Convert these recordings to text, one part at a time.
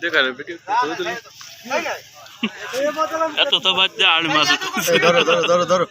দেখা রে ভিডিও ছবি তুলি এত তো বাচ্চা আর মাস ধরো ধরো ধরো ধরো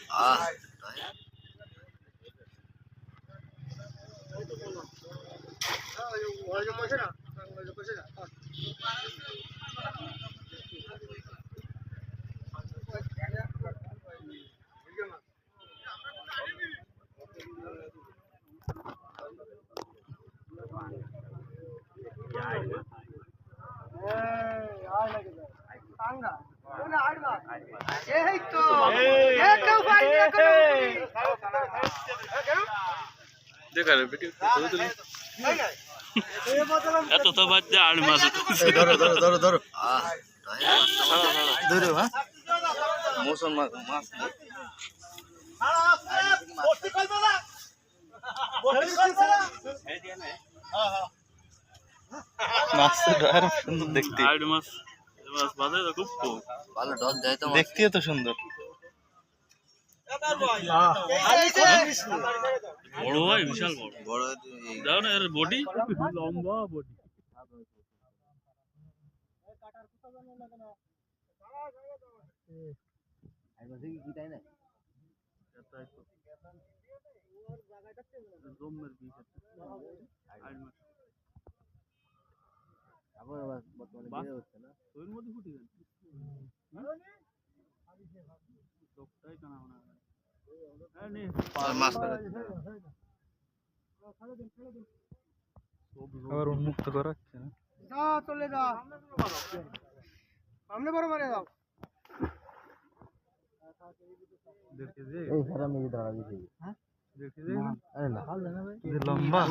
দেখা রে ভিডিও ছবি তুলি এত তো বাচ্চা আর মাছ ধরো ধরো ধরো ধরো ধরো হ্যাঁ মৌসুম মাছ মাছ মাছটা আর সুন্দর দেখতে আর মাছ মাছ বাজে তো খুব কম। ভালো ডগ দেয় তো দেখতে তো সুন্দর। বড় হয় বিশাল বড়। বড় দেখো না এর বডি? লম্বা বডি। জমের বিষ। আর মাছ। বাহ, তোর মধ্যে ফুটে গেল। চোখটাই কানা মনে হয়। হ্যাঁ, নে। মাছ সব আবার উন্মুক্ত করাচ্ছে না। যা চলে যা। সামনে বড় মারে আরে না। লম্বা।